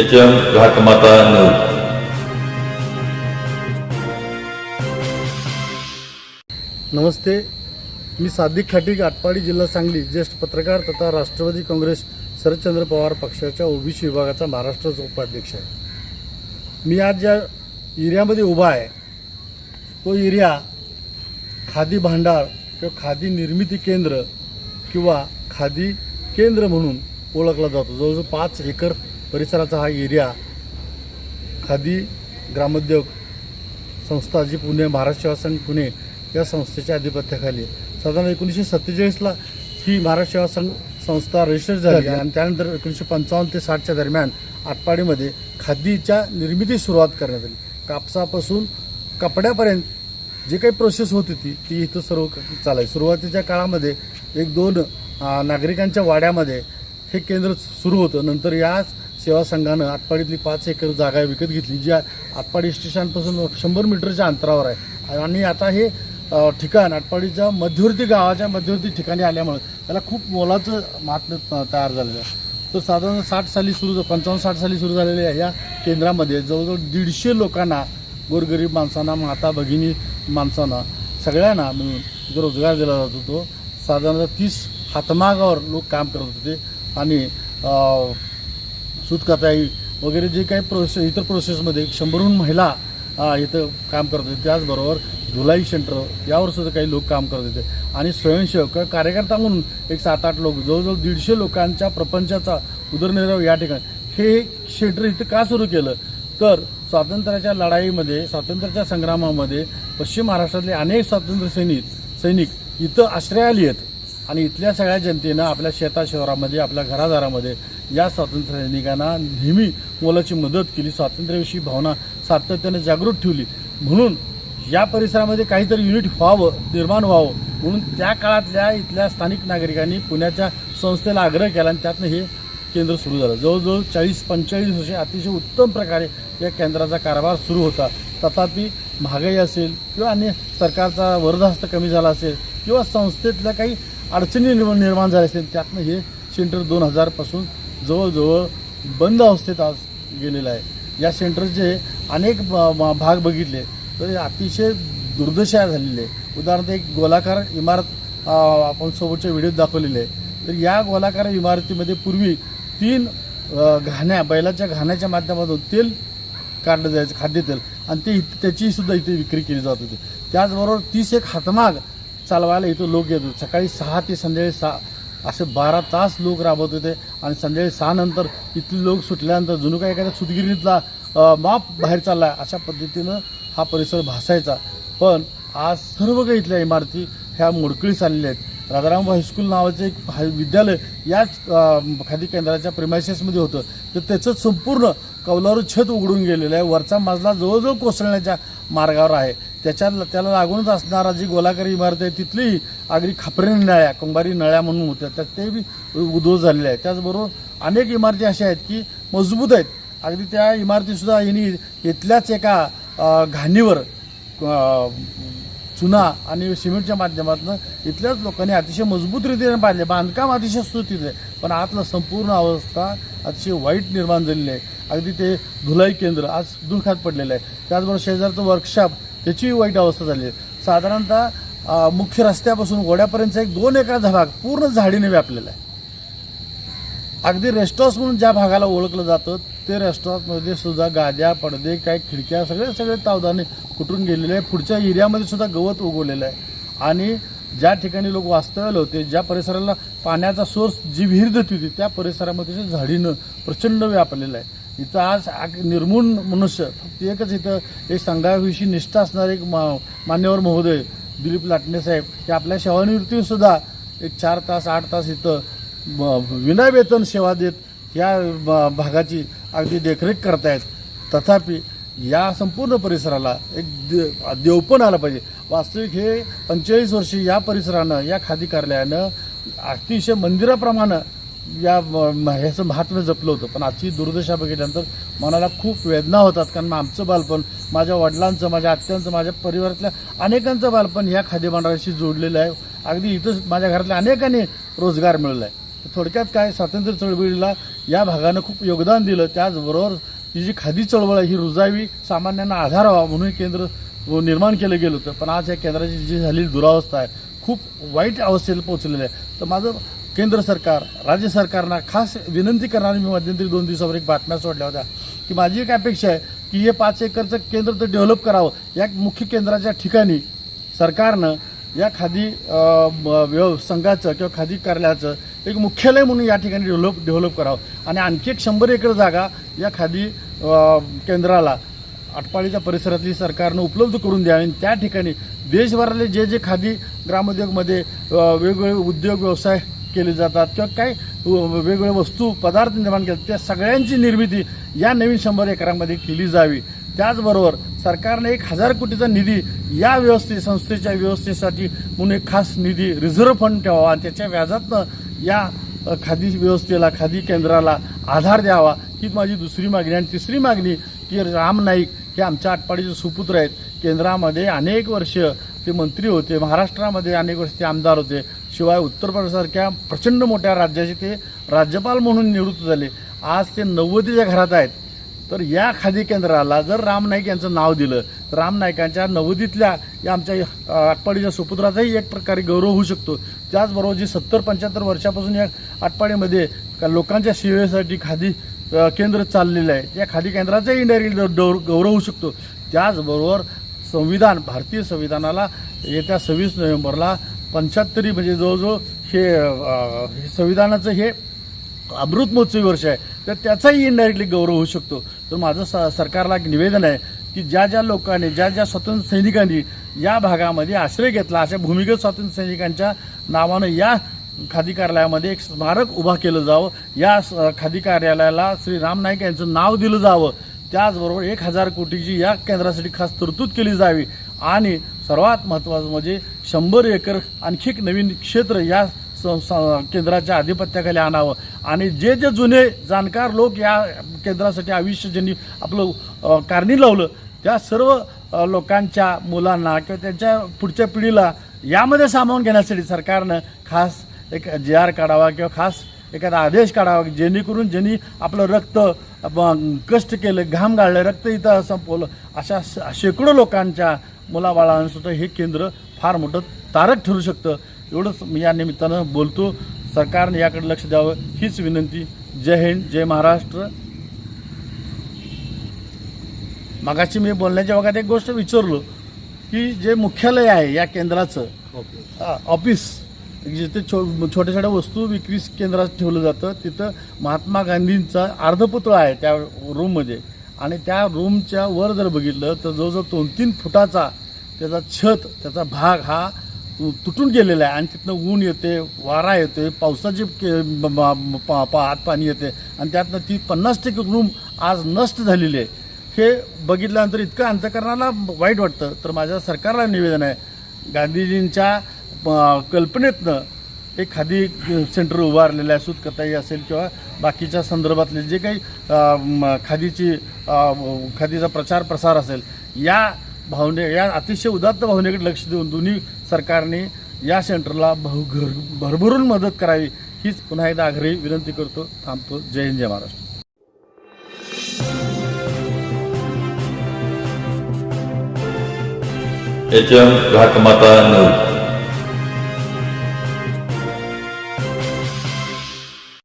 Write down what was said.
H M Ghatmata news नमस्ते मी सादिक खाटीक आटपाडी जिल्हा सांगली ज्येष्ठ पत्रकार तथा राष्ट्रवादी काँग्रेस शरदचंद्र पवार पक्षाच्या ओबीसी विभागाचा महाराष्ट्राचा उपाध्यक्ष आहे. मी आज ज्या एरियामध्ये उभा आहे तो एरिया खादी भांडार किंवा खादी निर्मिती केंद्र किंवा खादी केंद्र म्हणून ओळखला जातो. जवळजवळ पाच एकर परिसराचा हा एरिया खादी ग्रामोद्योग संस्था जी पुणे महाराष्ट्र सेवा संघ पुणे या संस्थेच्या अधिपत्याखाली आहे. साधारण एकोणीसशे सत्तेचाळीसला ही महाराष्ट्र सेवा संघ संस्था रजिस्टर झाली आणि त्यानंतर एकोणीसशे पंचावन्न ते साठच्या दरम्यान आटपाडीमध्ये खादीच्या निर्मिती सुरुवात करण्यात आली. कापसापासून कपड्यापर्यंत जे काही प्रोसेस होत होती ती इथं सर्व चालाय. सुरुवातीच्या काळामध्ये एक दोन नागरिकांच्या वाड्यामध्ये हे केंद्र सुरू होतं. नंतर या सेवा संघानं आटपाडीतली पाच एकर जागा विकत घेतली जी आटपाडी स्टेशनपासून शंभर मीटरच्या अंतरावर आहे. आणि आता हे ठिकाण आटपाडीच्या मध्यवर्ती गावाच्या मध्यवर्ती ठिकाणी आल्यामुळे त्याला खूप मोलाचं महात्म्य तयार झालेलं आहे. तर साधारण साठ साली सुरू पंचावन्न साठ साली सुरू झालेल्या या केंद्रामध्ये जवळजवळ दीडशे लोकांना गोरगरीब माणसांना माता भगिनी माणसांना सगळ्यांना मिळून रोजगार दिला जात होतो साधारणतः तीस हातमागावर लोक काम करत होते. आणि सूतकताई वगैरे जे काही प्रोसेस इतर प्रोसेसमध्ये शंभरहून महिला इथं काम करत होते. त्याचबरोबर धुलाई सेंटर यावर सुद्धा काही लोक काम करत होते. आणि स्वयंसेवक कार्यकर्ता म्हणून एक सात आठ लोक जवळजवळ दीडशे लोकांच्या प्रपंचाचा उदरनिर्वाह या ठिकाणी. हे सेंटर इथं का सुरू केलं? तर स्वातंत्र्याच्या लढाईमध्ये स्वातंत्र्याच्या संग्रामामध्ये पश्चिम महाराष्ट्रातले अनेक स्वातंत्र्य सैनिक सैनिक इथं आली आहेत. आणि इथल्या सगळ्या जनतेनं आपल्या शेता शहरामध्ये आपल्या घरादारामध्ये या स्वातंत्र्य सैनिकांना नेहमी मोलाची मदत केली. स्वातंत्र्याविषयी भावना सातत्याने जागृत ठेवली. म्हणून या परिसरामध्ये काहीतरी युनिट व्हावं निर्माण व्हावं म्हणून त्या काळातल्या इथल्या स्थानिक नागरिकांनी पुण्याच्या संस्थेला आग्रह केला आणि त्यातनं हे केंद्र सुरू झालं. जवळजवळ चाळीस पंचेचाळीस वर्षे अतिशय उत्तम प्रकारे या केंद्राचा कारभार सुरू होता. तथापि महागाई असेल किंवा अन्य सरकारचा वरदहस्त कमी झाला असेल किंवा संस्थेतल्या काही अडचणी निर्माण निर्माण झाल्या असतील त्यातनं हे सेंटर दोन हजारपासून जवळजवळ बंद अवस्थेत आज गेलेला आहे. या सेंटरचे अनेक भाग बघितले तर हे अतिशय दुर्दशा झालेली आहे. उदाहरणार्थ एक गोलाकार इमारत आपण सोबतच्या व्हिडिओत दाखवलेली आहे. तर या गोलाकार इमारतीमध्ये पूर्वी तीन घाण्या बैलाच्या घाण्याच्या माध्यमातून तेल काढलं जायचं खाद्यतेल आणि ते इथे त्याचीसुद्धा इथे विक्री केली जात होती. त्याचबरोबर तीस एक हातमाग चालवायला इथं लोक येत होते. सकाळी सहा ते संध्याकाळी सहा असे बारा तास लोक राबवत होते आणि संध्याकाळी सहा नंतर इथले लोक सुटल्यानंतर जणू काय एखाद्या सुतगिरणीतला माप बाहेर आहे अशा पद्धतीनं हा परिसर भासायचा. पण आज सर्व काही इथल्या इमारती ह्या मोडकळीस आलेल्या आहेत. राजाराम हायस्कूल नावाचं एक विद्यालय याच खादी केंद्राच्या प्रिमायसेसमध्ये होतं. तर त्याचं संपूर्ण कौलारू छत उघडून गेलेलं आहे. वरचा मजला जवळजवळ कोसळण्याच्या मार्गावर आहे. त्याच्या त्याला लागूनच असणारा जी गोलाकारी इमारत आहे तिथलीही अगदी खापरी नळ्या कुंभारी नळ्या म्हणून होत्या तर ते बी उद्ध्वस्त झालेले आहेत. त्याचबरोबर अनेक इमारती अशा आहेत की मजबूत आहेत. अगदी त्या इमारतीसुद्धा यांनी इथल्याच एका घाणीवर चुना आणि सिमेंटच्या माध्यमातून इथल्याच लोकांनी अतिशय मजबूत रीतीने बांधले. बांधकाम अतिशय सुस्थित आहे पण आतलं संपूर्ण अवस्था अतिशय वाईट निर्माण झालेली आहे. अगदी ते धुलाई केंद्र आज दुःखात पडलेलं आहे. त्याचबरोबर शेजारचं वर्कशॉप त्याचीही वाईट अवस्था झाली आहे. साधारणतः मुख्य रस्त्यापासून गोड्यापर्यंतचा एक दोन एकराचा भाग पूर्ण झाडीने व्यापलेला आहे. अगदी रेस्ट हाऊस म्हणून ज्या भागाला ओळखलं जातं ते रेस्ट हाऊसमध्ये सुद्धा गाद्या पडदे काय खिडक्या सगळे सगळे तावदाने कुठून गेलेले आहे. पुढच्या एरियामध्ये सुद्धा गवत उगवलेलं आहे. आणि ज्या ठिकाणी लोक वास्तव्याला होते ज्या परिसराला पाण्याचा सोर्स जी विहीर देत होती त्या परिसरामध्ये झाडीनं प्रचंड व्यापलेलं आहे. इथं आज निर्मूल निर्मूळ मनुष्य फक्त एकच इथं एक संघाविषयी निष्ठा असणारे एक मा- मान्यवर महोदय दिलीप लाटणे साहेब हे आपल्या सेवानिवृत्तीसुद्धा एक चार तास आठ तास इथं विनावेतन सेवा देत या भागाची अगदी देखरेख करतायत. तथापि या संपूर्ण परिसराला एक दे- देवपण आलं पाहिजे. वास्तविक हे पंचेचाळीस वर्षी या परिसरानं या खादी कार्यालयानं अतिशय मंदिराप्रमाणे या ह्याचं महात्म्य जपलं होतं. पण आजची दुर्दशा बघितल्यानंतर मनाला खूप वेदना होतात. कारण मग आमचं बालपण माझ्या वडिलांचं माझ्या आत्यांचं माझ्या परिवारातल्या अनेकांचं बालपण ह्या खादी भांडाराशी जोडलेलं आहे. अगदी इथंच माझ्या घरातल्या अनेकांनी रोजगार मिळला आहे थोडक्यात काय स्वातंत्र्य चळवळीला या भागानं खूप योगदान दिलं. त्याचबरोबर ही जी खादी चळवळ आहे ही रुजावी सामान्यांना आधार व्हावा म्हणून केंद्र निर्माण केलं गेलं होतं. पण आज या केंद्राची जी झालेली दुरावस्था आहे खूप वाईट अवस्थेला पोहोचलेलं आहे. तर माझं केंद्र सरकार राज्य सरकारना खास विनंती करणारी मी मध्यंतरी दोन दिवसावर एक बातम्या सोडल्या होत्या. की माझी एक अपेक्षा आहे की हे पाच एकरचं केंद्र तर डेव्हलप करावं. या मुख्य केंद्राच्या ठिकाणी सरकारनं या खादी व्यव संघाचं किंवा खादी कार्यालयाचं एक मुख्यालय म्हणून या ठिकाणी डेव्हलप डेव्हलप करावं. आणि आणखी एक शंभर एकर जागा या खादी केंद्राला आटपाडीच्या परिसरातली सरकारनं उपलब्ध करून द्यावी. आणि त्या ठिकाणी देशभरातले जे जे खादी ग्रामोद्योगमध्ये वेगवेगळे उद्योग व्यवसाय केले जातात किंवा काही वेगवेगळ्या वस्तू पदार्थ निर्माण केले त्या सगळ्यांची निर्मिती या नवीन शंभर एकरांमध्ये केली जावी. त्याचबरोबर सरकारने एक हजार कोटीचा निधी या व्यवस्थे संस्थेच्या व्यवस्थेसाठी म्हणून एक खास निधी रिझर्व्ह फंड ठेवावा आणि त्याच्या व्याजातनं या खादी व्यवस्थेला खादी केंद्राला आधार द्यावा. ही माझी दुसरी मागणी आणि तिसरी मागणी की राम नाईक हे आमच्या आटपाडीचे सुपुत्र आहेत. केंद्रामध्ये अनेक वर्ष ते मंत्री होते. महाराष्ट्रामध्ये अनेक वर्ष ते आमदार होते. शिवाय उत्तर प्रदेशसारख्या प्रचंड मोठ्या राज्याचे ते राज्यपाल म्हणून निवृत्त झाले. आज ते नव्वदीच्या घरात आहेत. तर या खादी केंद्राला जर राम नाईक यांचं नाव दिलं तर राम नाईकांच्या नवदीतल्या या आमच्या आटपाडीच्या सुपुत्राचाही एक प्रकारे गौरव होऊ शकतो. त्याचबरोबर जी सत्तर पंच्याहत्तर वर्षापासून या आटपाडीमध्ये का लोकांच्या सेवेसाठी खादी केंद्र चाललेलं आहे. या खादी केंद्राचाही इंडायरेक्ट गौरव होऊ शकतो. त्याचबरोबर संविधान भारतीय संविधानाला येत्या सव्वीस नोव्हेंबरला पंच्याहत्तरी म्हणजे जवळजवळ हे हे संविधानाचं हे अमृतमहोत्सवी वर्ष आहे. तर त्याचाही इनडायरेक्टली गौरव होऊ शकतो. तर माझं स सरकारला एक निवेदन आहे की ज्या ज्या लोकांनी ज्या ज्या स्वातंत्र्य सैनिकांनी या भागामध्ये आश्रय घेतला अशा भूमिगत स्वातंत्र्य सैनिकांच्या नावानं या खादी कार्यालयामध्ये एक स्मारक उभा केलं जावं. या स- खादी कार्यालयाला श्री राम नाईक यांचं नाव दिलं जावं. त्याचबरोबर एक हजार कोटीची या केंद्रासाठी खास तरतूद केली जावी. आणि सर्वात महत्त्वाचं म्हणजे शंभर एकर आणखी एक नवीन क्षेत्र या केंद्राच्या आधिपत्याखाली आणावं. आणि जे जे जुने जाणकार लोक या केंद्रासाठी आयुष्य ज्यांनी आपलं कारणी लावलं त्या सर्व लोकांच्या मुलांना किंवा त्यांच्या पुढच्या पिढीला यामध्ये सामावून घेण्यासाठी सरकारनं खास एक जे आर काढावा किंवा खास एखादा आदेश काढावा जेणेकरून ज्यांनी आपलं रक्त कष्ट केलं घाम गाळलं रक्त इथं संपवलं अशा शेकडो लोकांच्या मुलाबाळांसुद्धा हे केंद्र फार मोठं तारक ठरू शकतं. एवढंच मी या निमित्तानं बोलतो. सरकारने याकडे लक्ष द्यावं हीच विनंती. जय हिंद जय महाराष्ट्र. मगाशी मी बोलण्याच्या भागात एक गोष्ट विचारलो की जे मुख्यालय आहे या केंद्राचं ऑफिस जिथे छो छोट्या छोट्या वस्तू विक्री केंद्रात ठेवलं जातं तिथं महात्मा गांधींचा अर्धपुतळा आहे त्या रूममध्ये आणि त्या रूमच्या वर जर बघितलं तर जवळजवळ दोन तीन फुटाचा त्याचा छत त्याचा भाग हा तुटून गेलेला आहे. आणि तिथनं ऊन येते वारा येते पावसाची के- पा- हात पाणी येते. आणि त्यातनं ती पन्नास टक्के रूम आज नष्ट झालेली आहे. हे बघितल्यानंतर इतकं अंतकरणाला वाईट वाटतं. तर माझ्या सरकारला निवेदन आहे गांधीजींच्या कल्पनेतनं एक खादी सेंटर उभारलेलं आहे सूतकताई असेल किंवा बाकीच्या संदर्भातले जे काही खादीची खादीचा प्रचार प्रसार असेल या भावने या अतिशय उदात्त भावनेकडे लक्ष देऊन दोन्ही सरकारने या सेंटरला बहु घर भरभरून मदत करावी हीच पुन्हा एकदा आग्रही विनंती करतो. थांबतो. जय हिंद जय महाराष्ट्र. एच एम घाटमाता नऊ.